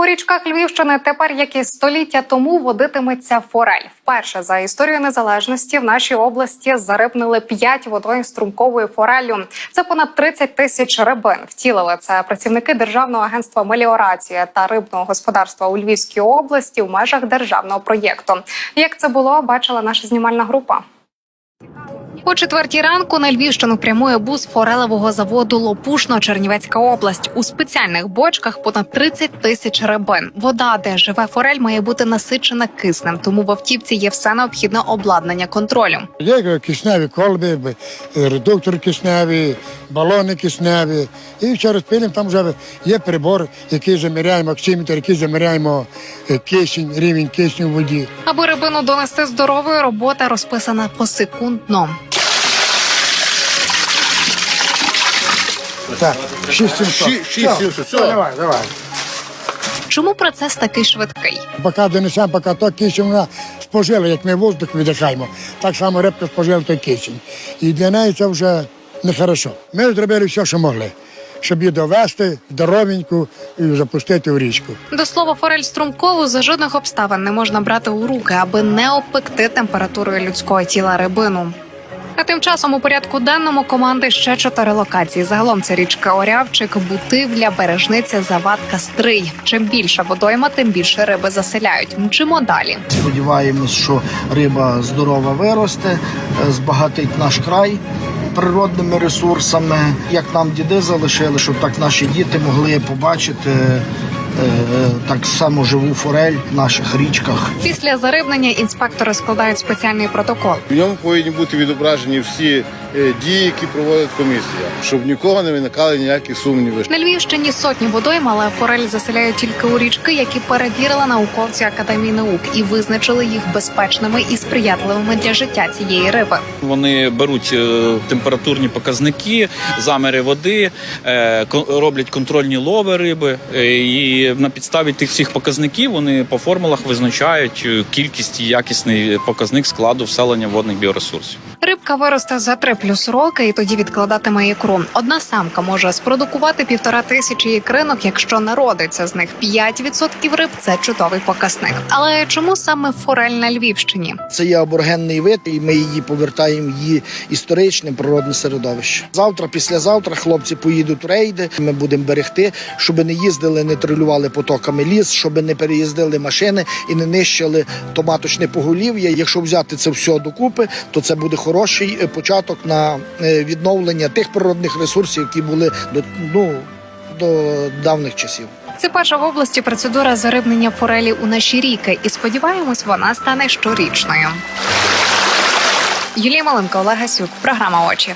У річках Львівщини тепер, як і століття тому, водитиметься форель. Вперше за історію незалежності в нашій області зарибнили 5 водойм струмковою фореллю. Це понад 30 тисяч рибин. Втілили це працівники державного агентства меліорація та рибного господарства у Львівській області в межах державного проєкту. Як це було, бачила наша знімальна група. О четвертій ранку на Львівщину прямує бус форелевого заводу Лопушно Чернівецька область. У спеціальних бочках понад 30 тисяч рибин. Вода, де живе форель, має бути насичена киснем, тому в автівці є все необхідне обладнання контролю. Є кисневі колби, редуктор кисневий, балони кисневі. І через пилим там вже є прибор, який заміряємо, оксиметр, який заміряємо е, кисень, рівень кисню в воді. Аби рибину донести здоровою, робота розписана посекундно. Так, 6700. 6700, Все. Давай, давай. Чому процес такий швидкий? Поки донесемо, поки то кисень вона спожила, як ми воздух видихаємо, так само рибка спожила той кисень. І для неї це вже нехорошо. Ми зробили все, що могли, щоб її довести здоровеньку і запустити в річку. До слова, форель струмкову за жодних обставин не можна брати у руки, аби не опекти температурою людського тіла рибину. А тим часом у порядку денному команди ще чотири локації. Загалом це річка Орявчик, Бутивля, Бережниця, Завадка, Стрий. Чим більше водойма, тим більше риби заселяють. Мчимо далі. Сподіваємось, що риба здорова виросте, е, збагатить наш край природними ресурсами. Як нам діди залишили, щоб так наші діти могли побачити так само живу форель в наших річках. Після зарибнення інспектори складають спеціальний протокол. В ньому повинні бути відображені всі е, дії, які проводить комісія, щоб нікого не виникали ніякі сумніви. На Львівщині сотні водойм, але форель заселяють тільки у річки, які перевірили науковці академії наук і визначили їх безпечними і сприятливими для життя цієї риби. Вони беруть е, температурні показники, заміри води, е, роблять контрольні лови риби, е, і на підставі тих всіх показників вони по формулах визначають е, кількість і якісний показник складу вселення водних біоресурсів. Рибка виросте за 3 плюс роки і тоді відкладатиме ікру. Одна самка може спродукувати півтора тисячі ікринок, якщо народиться з них 5% риб. Це чудовий показник. Але чому саме форель на Львівщині? Це є аборигенний вид, і ми її повертаємо в її історичне природне середовище. Завтра, післязавтра хлопці поїдуть в рейди. Ми будемо берегти, щоб не їздили, не трилювали потоками ліс, щоб не переїздили машини і не нищили томаточне поголів'я. Якщо взяти це все докупи, то це буде хороший е, початок на е, відновлення тих природних ресурсів, які були до ну до давних часів. Це перша в області процедура зарибнення форелі у наші ріки, і сподіваємось, вона стане щорічною. Юлія Маленко, Олег Гасюк, програма очі.